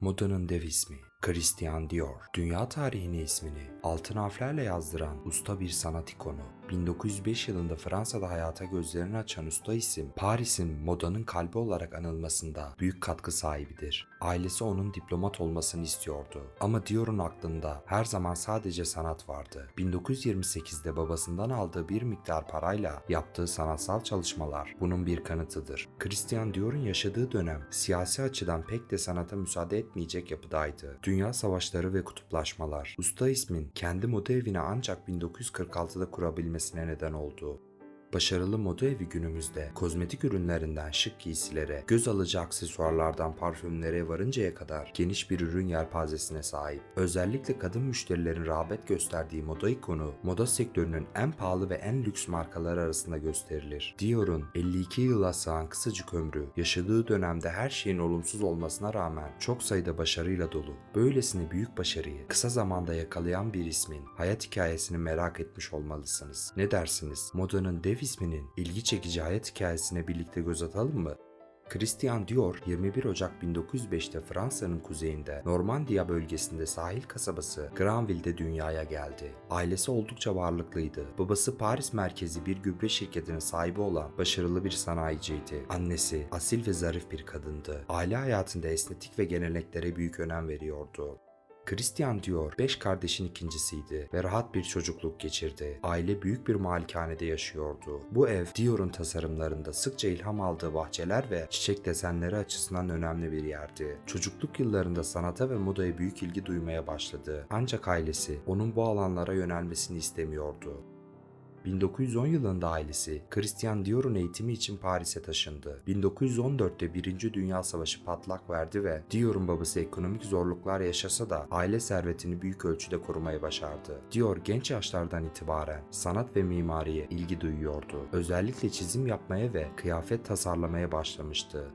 Modanın dev ismi Christian Dior. Dünya tarihine ismini altın harflerle yazdıran usta bir sanat ikonu. 1905 yılında Fransa'da hayata gözlerini açan usta isim, Paris'in modanın kalbi olarak anılmasında büyük katkı sahibidir. Ailesi onun diplomat olmasını istiyordu. Ama Dior'un aklında her zaman sadece sanat vardı. 1928'de babasından aldığı bir miktar parayla yaptığı sanatsal çalışmalar bunun bir kanıtıdır. Christian Dior'un yaşadığı dönem siyasi açıdan pek de sanata müsaade etmeyecek yapıdaydı. Dünya savaşları ve kutuplaşmalar. Usta ismin kendi moda evini ancak 1946'da kurabilmesine neden oldu. Başarılı moda evi günümüzde kozmetik ürünlerinden şık giysilere, göz alıcı aksesuarlardan parfümlere varıncaya kadar geniş bir ürün yelpazesine sahip. Özellikle kadın müşterilerin rağbet gösterdiği moda ikonu, moda sektörünün en pahalı ve en lüks markaları arasında gösterilir. Dior'un 52 yıla sığan kısacık ömrü, yaşadığı dönemde her şeyin olumsuz olmasına rağmen çok sayıda başarıyla dolu. Böylesine büyük başarıyı kısa zamanda yakalayan bir ismin hayat hikayesini merak etmiş olmalısınız. Ne dersiniz? Modanın dev isminin ilgi çekici hayat hikayesine birlikte göz atalım mı? Christian Dior 21 Ocak 1905'te Fransa'nın kuzeyinde Normandiya bölgesinde sahil kasabası Granville'de dünyaya geldi. Ailesi oldukça varlıklıydı. Babası Paris merkezi bir gübre şirketinin sahibi olan başarılı bir sanayiciydi. Annesi asil ve zarif bir kadındı. Aile hayatında esnetik ve geleneklere büyük önem veriyordu. Christian Dior 5 kardeşin ikincisiydi ve rahat bir çocukluk geçirdi. Aile büyük bir malikanede yaşıyordu. Bu ev Dior'un tasarımlarında sıkça ilham aldığı bahçeler ve çiçek desenleri açısından önemli bir yerdi. Çocukluk yıllarında sanata ve modaya büyük ilgi duymaya başladı. Ancak ailesi onun bu alanlara yönelmesini istemiyordu. 1910 yılında ailesi Christian Dior'un eğitimi için Paris'e taşındı. 1914'te Birinci Dünya Savaşı patlak verdi ve Dior'un babası ekonomik zorluklar yaşasa da aile servetini büyük ölçüde korumayı başardı. Dior genç yaşlardan itibaren sanat ve mimariye ilgi duyuyordu. Özellikle çizim yapmaya ve kıyafet tasarlamaya başlamıştı.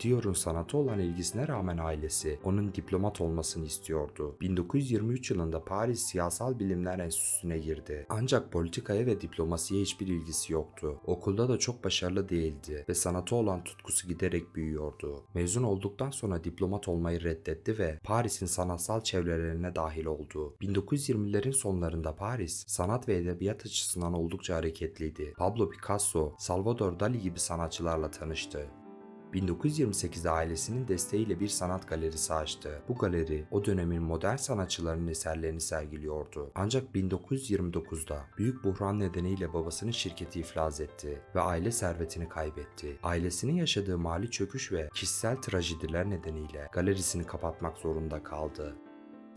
Dior'un sanata olan ilgisine rağmen ailesi onun diplomat olmasını istiyordu. 1923 yılında Paris Siyasal Bilimler Enstitüsü'ne girdi. Ancak politikaya ve diplomasiye hiçbir ilgisi yoktu. Okulda da çok başarılı değildi ve sanata olan tutkusu giderek büyüyordu. Mezun olduktan sonra diplomat olmayı reddetti ve Paris'in sanatsal çevrelerine dahil oldu. 1920'lerin sonlarında Paris sanat ve edebiyat açısından oldukça hareketliydi. Pablo Picasso, Salvador Dali gibi sanatçılarla tanıştı. 1928'de ailesinin desteğiyle bir sanat galerisi açtı. Bu galeri o dönemin modern sanatçılarının eserlerini sergiliyordu. Ancak 1929'da büyük buhran nedeniyle babasının şirketi iflas etti ve aile servetini kaybetti. Ailesinin yaşadığı mali çöküş ve kişisel trajediler nedeniyle galerisini kapatmak zorunda kaldı.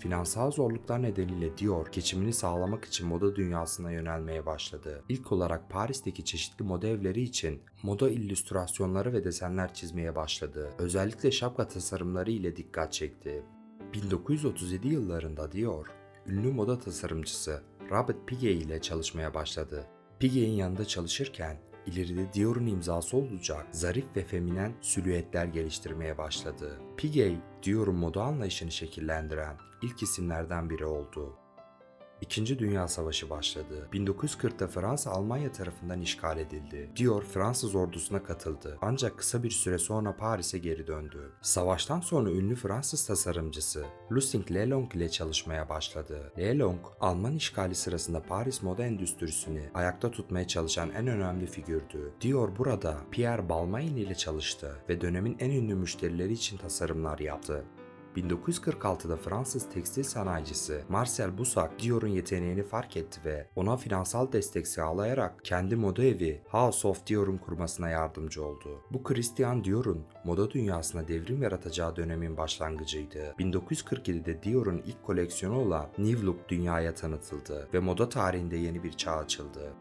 Finansal zorluklar nedeniyle Dior geçimini sağlamak için moda dünyasına yönelmeye başladı. İlk olarak Paris'teki çeşitli moda evleri için moda illüstrasyonları ve desenler çizmeye başladı. Özellikle şapka tasarımları ile dikkat çekti. 1937 yıllarında Dior, ünlü moda tasarımcısı Robert Piguet ile çalışmaya başladı. Piguet'in yanında çalışırken ileride Dior'un imzası olacak zarif ve feminen silüetler geliştirmeye başladı. Piguet, Dior'un moda anlayışını şekillendiren ilk isimlerden biri oldu. İkinci Dünya Savaşı başladı. 1940'ta Fransa Almanya tarafından işgal edildi. Dior Fransız ordusuna katıldı. Ancak kısa bir süre sonra Paris'e geri döndü. Savaştan sonra ünlü Fransız tasarımcısı Lucien Lelong ile çalışmaya başladı. Lelong, Alman işgali sırasında Paris moda endüstrisini ayakta tutmaya çalışan en önemli figürdü. Dior burada Pierre Balmain ile çalıştı ve dönemin en ünlü müşterileri için tasarımlar yaptı. 1946'da Fransız tekstil sanayicisi Marcel Bussac Dior'un yeteneğini fark etti ve ona finansal destek sağlayarak kendi moda evi House of Dior'un kurmasına yardımcı oldu. Bu Christian Dior'un moda dünyasına devrim yaratacağı dönemin başlangıcıydı. 1947'de Dior'un ilk koleksiyonu olan New Look dünyaya tanıtıldı ve moda tarihinde yeni bir çağ açıldı.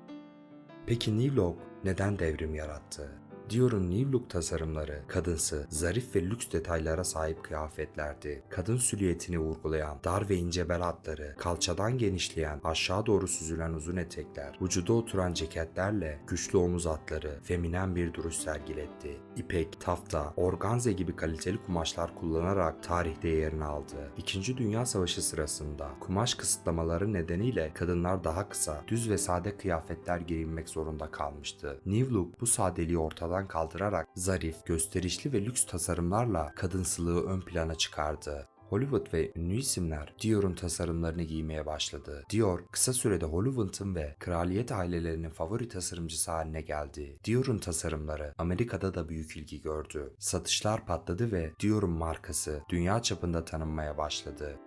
Peki New Look neden devrim yarattı? Dior'un New Look tasarımları kadınsı, zarif ve lüks detaylara sahip kıyafetlerdi. Kadın silüetini vurgulayan dar ve ince bel hatları, kalçadan genişleyen, aşağı doğru süzülen uzun etekler, vücuda oturan ceketlerle güçlü omuz hatları, feminen bir duruş sergiletti. İpek, tafta, organze gibi kaliteli kumaşlar kullanarak tarihte yerini aldı. İkinci Dünya Savaşı sırasında kumaş kısıtlamaları nedeniyle kadınlar daha kısa, düz ve sade kıyafetler giyinmek zorunda kalmıştı. New Look bu sadeliği ortadan ortadan kaldırarak zarif, gösterişli ve lüks tasarımlarla kadınsılığı ön plana çıkardı. Hollywood ve ünlü isimler Dior'un tasarımlarını giymeye başladı. Dior kısa sürede Hollywood'un ve kraliyet ailelerinin favori tasarımcısı haline geldi. Dior'un tasarımları Amerika'da da büyük ilgi gördü. Satışlar patladı ve Dior'un markası dünya çapında tanınmaya başladı.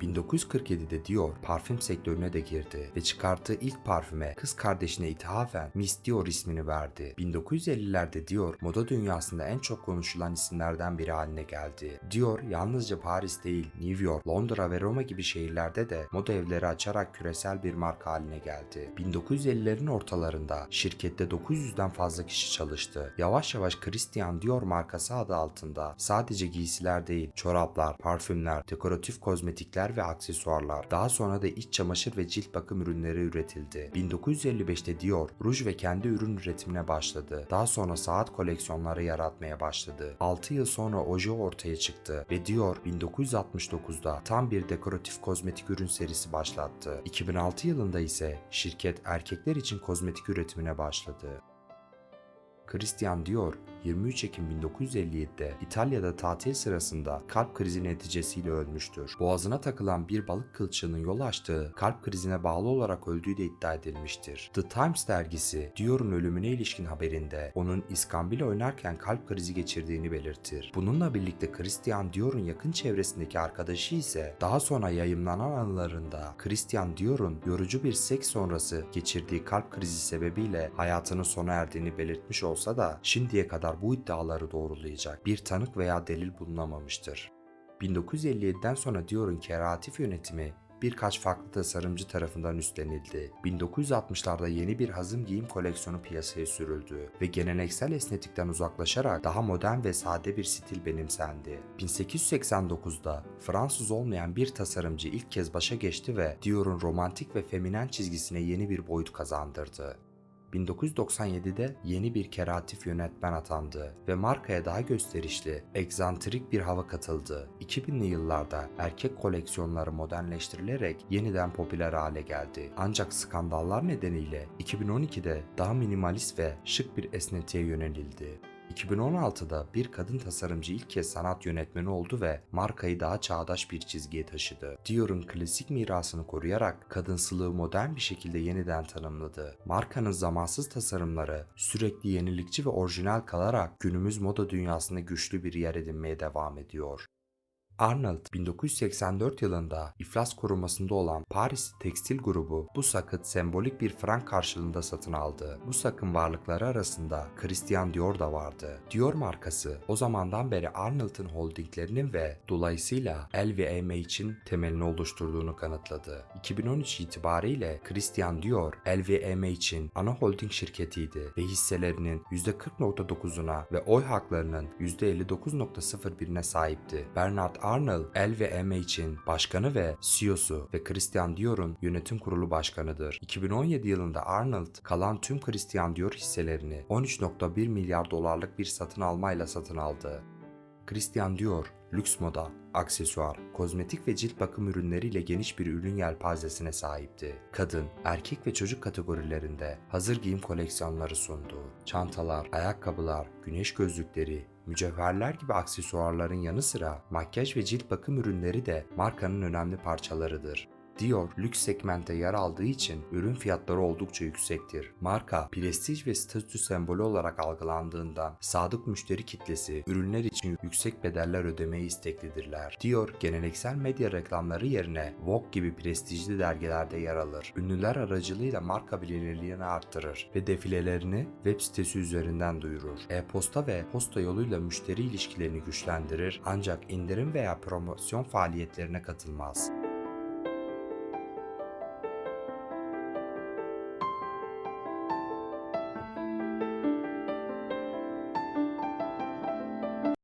1947'de Dior parfüm sektörüne de girdi ve çıkarttığı ilk parfüme kız kardeşine ithafen Miss Dior ismini verdi. 1950'lerde Dior moda dünyasında en çok konuşulan isimlerden biri haline geldi. Dior yalnızca Paris değil, New York, Londra ve Roma gibi şehirlerde de moda evleri açarak küresel bir marka haline geldi. 1950'lerin ortalarında şirkette 900'den fazla kişi çalıştı. Yavaş yavaş Christian Dior markası adı altında sadece giysiler değil, çoraplar, parfümler, dekoratif kozmetikler ve aksesuarlar, daha sonra da iç çamaşır ve cilt bakım ürünleri üretildi. 1955'te Dior, ruj ve kendi ürün üretimine başladı. Daha sonra saat koleksiyonları yaratmaya başladı. 6 yıl sonra Ojo ortaya çıktı ve Dior 1969'da tam bir dekoratif kozmetik ürün serisi başlattı. 2006 yılında ise şirket erkekler için kozmetik üretimine başladı. Christian Dior 23 Ekim 1957'de İtalya'da tatil sırasında kalp krizi neticesiyle ölmüştür. Boğazına takılan bir balık kılçığının yol açtığı kalp krizine bağlı olarak öldüğü de iddia edilmiştir. The Times dergisi Dior'un ölümüne ilişkin haberinde onun İskambil oynarken kalp krizi geçirdiğini belirtir. Bununla birlikte Christian Dior'un yakın çevresindeki arkadaşı ise daha sonra yayımlanan anılarında Christian Dior'un yorucu bir seks sonrası geçirdiği kalp krizi sebebiyle hayatının sona erdiğini belirtmiş olsa da şimdiye kadar bu iddiaları doğrulayacak bir tanık veya delil bulunamamıştır. 1957'den sonra Dior'un keratif yönetimi birkaç farklı tasarımcı tarafından üstlenildi. 1960'larda yeni bir hazım giyim koleksiyonu piyasaya sürüldü ve geleneksel esnetikten uzaklaşarak daha modern ve sade bir stil benimsendi. 1889'da Fransız olmayan bir tasarımcı ilk kez başa geçti ve Dior'un romantik ve feminen çizgisine yeni bir boyut kazandırdı. 1997'de yeni bir keratif yönetmen atandı ve markaya daha gösterişli, egzantrik bir hava katıldı. 2000'li yıllarda erkek koleksiyonları modernleştirilerek yeniden popüler hale geldi. Ancak skandallar nedeniyle 2012'de daha minimalist ve şık bir esnetiğe yönelildi. 2016'da bir kadın tasarımcı ilk kez sanat yönetmeni oldu ve markayı daha çağdaş bir çizgiye taşıdı. Dior'un klasik mirasını koruyarak kadınsılığı modern bir şekilde yeniden tanımladı. Markanın zamansız tasarımları sürekli yenilikçi ve orijinal kalarak günümüz moda dünyasında güçlü bir yer edinmeye devam ediyor. Arnold 1984 yılında iflas korumasında olan Paris Tekstil Grubu bu sakıt sembolik bir frank karşılığında satın aldı. Bu sakın varlıkları arasında Christian Dior da vardı. Dior markası o zamandan beri Arnold'un holdinglerinin ve dolayısıyla LVMH'in temelini oluşturduğunu kanıtladı. 2013 itibariyle Christian Dior LVMH'in ana holding şirketiydi ve hisselerinin %40.9'una ve oy haklarının %59.01'ine sahipti. Bernard Arnold, LVMH'in başkanı ve CEO'su ve Christian Dior'un yönetim kurulu başkanıdır. 2017 yılında Arnold kalan tüm Christian Dior hisselerini 13.1 milyar dolarlık bir satın almayla satın aldı. Christian Dior, lüks moda, aksesuar, kozmetik ve cilt bakım ürünleriyle geniş bir ürün yelpazesine sahipti. Kadın, erkek ve çocuk kategorilerinde hazır giyim koleksiyonları sundu. Çantalar, ayakkabılar, güneş gözlükleri, mücevherler gibi aksesuarların yanı sıra makyaj ve cilt bakım ürünleri de markanın önemli parçalarıdır. Dior lüks segmente yer aldığı için ürün fiyatları oldukça yüksektir. Marka prestij ve statü sembolü olarak algılandığından sadık müşteri kitlesi ürünler için yüksek bedeller ödemeyi isteklidirler. Dior geleneksel medya reklamları yerine Vogue gibi prestijli dergilerde yer alır. Ünlüler aracılığıyla marka bilinirliğini arttırır ve defilelerini web sitesi üzerinden duyurur. E-posta ve posta yoluyla müşteri ilişkilerini güçlendirir ancak indirim veya promosyon faaliyetlerine katılmaz.